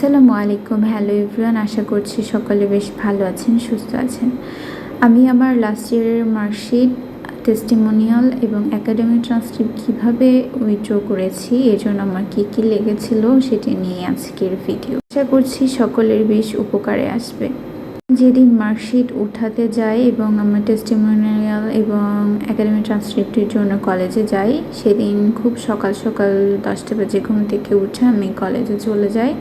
আসসালামু আলাইকুম। Hello everyone আশা করছি সকলে বেশ ভালো আছেন, সুস্থ আছেন। আমি আমার লাস্ট ইয়ারের মার্কশিট টেস্টিমোনিয়াল এবং একাডেমি ট্রান্সক্রিপ্ট কীভাবে উইথড্র করেছি এর জন্য আমার কী কী লেগেছিল সেটি নিয়ে আজকের ভিডিও আশা করছি সকলের বেশ উপকারে আসবে। যেদিন মার্কশিট উঠাতে যাই এবং আমার টেস্টিমোনিয়াল এবং একাডেমি ট্রান্সক্রিপ্টের জন্য কলেজে যাই, সেদিন খুব সকাল সকাল দশটা বাজে ঘুম থেকে উঠে আমি কলেজে চলে যাই।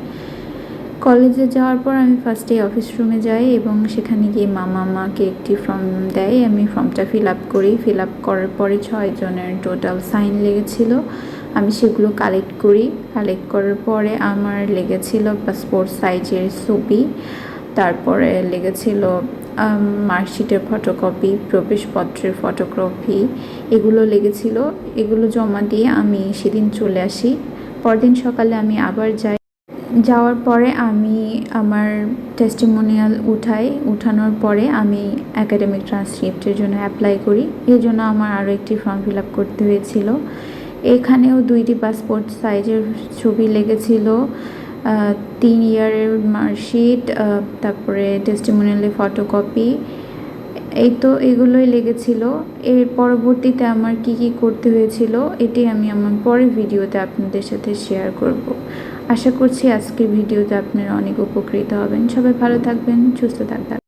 কলেজে যাওয়ার পর আমি ফার্স্টে অফিস রুমে যাই এবং সেখানে গিয়ে মামা আমাকে একটি ফর্ম দেয়। আমি ফর্মটা ফিল আপ করি। ফিল আপ করার পরে ছয় জনের টোটাল সাইন লেগেছিল। আমি সেগুলো কালেক্ট করি। কালেক্ট করার পরে আমার লেগেছিল পাসপোর্ট সাইজের ছবি। তারপরে লেগেছিল মার্কশিটের ফটোকপি প্রবেশপত্রের ফটোকপি এগুলো লেগেছিল। এগুলো জমা দিয়ে আমি সেদিন চলে আসি। পরদিন সকালে আমি আবার যাই। যাওয়ার পরে আমি আমার টেস্টিমোনিয়াল উঠাই। উঠানোর পরে আমি একাডেমিক ট্রান্সক্রিপ্টের জন্য অ্যাপ্লাই করি। এর জন্য আমার আরও একটি ফর্ম ফিল আপ করতে হয়েছিল। এখানেও দুইটি পাসপোর্ট সাইজের ছবি লেগেছিল তিন ইয়ারের মার্কশিট তারপরে টেস্টিমোনিয়ালের ফটোকপি এই তো এগুলোই লেগেছিল। এর পরবর্তীতে আমার কি কি করতে হয়েছিল, এটি আমি আমার পরের ভিডিওতে আপনাদের সাথে শেয়ার করব। আশা করছি আজকের ভিডিওতে আপনারা অনেক উপকৃত হবেন। সবাই ভালো থাকবেন, সুস্থ থাকবেন।